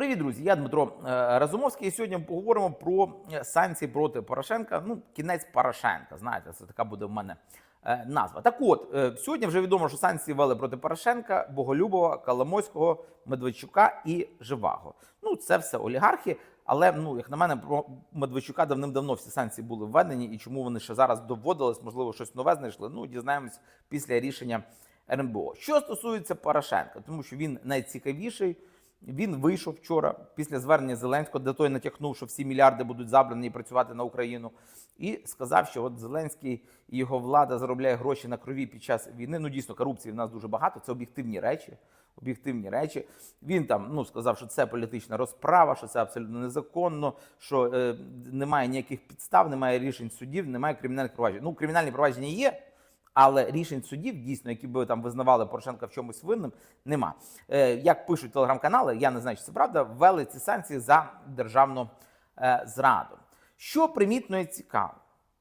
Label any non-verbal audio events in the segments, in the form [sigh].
Привіт, друзі! Я Дмитро е, Разумовський. І сьогодні поговоримо про е, санкції проти Порошенка. Ну, кінець Порошенка. Знаєте, це така буде в мене е, назва. Так от сьогодні вже відомо, що санкції ввели проти Порошенка, Боголюбова, Коломойського, Медведчука і Живаго. Ну, це все олігархи. Але ну, як на мене, про Медведчука давним-давно всі санкції були введені, і чому вони ще зараз доводились, можливо, щось нове знайшли. Ну, дізнаємось після рішення РНБО. Що стосується Порошенка, тому що він найцікавіший. Він вийшов вчора після звернення Зеленського, де той натякнув, що всі мільярди будуть забрані і працювати на Україну, і сказав, що от Зеленський і його влада заробляє гроші на крові під час війни. Ну дійсно, корупції в нас дуже багато. Це об'єктивні речі. Об'єктивні речі. Він там ну сказав, що це політична розправа, що це абсолютно незаконно, що е, немає ніяких підстав, немає рішень судів, немає кримінальних проваджень. Ну, кримінальні провадження є. Але рішень судів, дійсно, які би там визнавали Порошенка в чомусь винним, нема. Е, як пишуть телеграм-канали, я не знаю, чи це правда, ввели ці санкції за державну е, зраду. Що примітно і цікаво.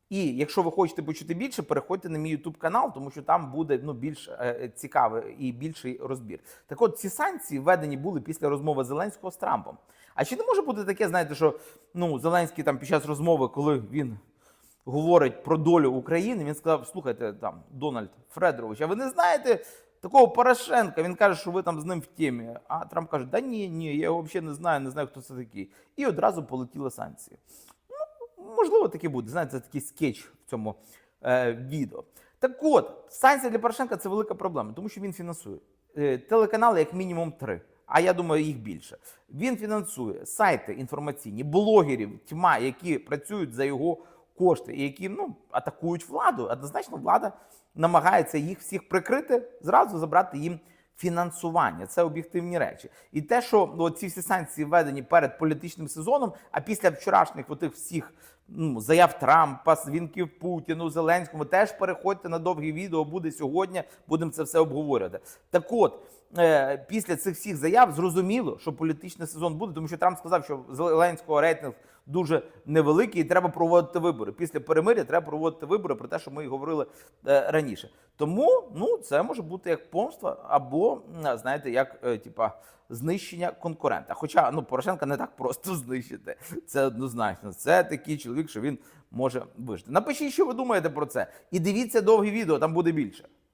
І якщо ви хочете почути більше, переходьте на мій YouTube канал, тому що там буде ну, більш е, цікавий і більший розбір. Так от ці санкції введені були після розмови Зеленського з Трампом. А чи не може бути таке, знаєте, що ну, Зеленський там під час розмови, коли він говорить про долю України, він сказав: слухайте, там Дональд Фредерович, а ви не знаєте такого Порошенка? Він каже, що ви там з ним в темі. А Трамп каже: Да ні, ні, я його взагалі не знаю, не знаю, хто це такий. І одразу полетіли санкції. Ну, можливо, таке буде. Знаєте, це такий скетч в цьому е, відео. Так от, санкції для Порошенка це велика проблема, тому що він фінансує е, телеканали, як мінімум три. А я думаю, їх більше. Він фінансує сайти інформаційні, блогерів, тьма, які працюють за його кошти, і які ну атакують владу. Однозначно, влада намагається їх всіх прикрити, зразу забрати їм фінансування. Це об'єктивні речі. І те, що ну, ці всі санкції введені перед політичним сезоном, а після вчорашніх отих всіх ну, заяв Трампа, дзвінків Путіну, Зеленському, теж переходьте на довгі відео. Буде сьогодні. Будемо це все обговорювати. Так от. е, Після цих всіх заяв зрозуміло, що політичний сезон буде, тому що Трамп сказав, що Зеленського рейтинг дуже невеликий, і треба проводити вибори. Після перемиря треба проводити вибори про те, що ми і говорили е, раніше. Тому ну це може бути як помста, або знаєте, як е, типа знищення конкурента. Хоча ну Порошенка не так просто [laughs] знищити. Це однозначно. Це такий чоловік, що він може вижити. Напишіть, що ви думаєте про це, і дивіться довгі відео, там буде більше.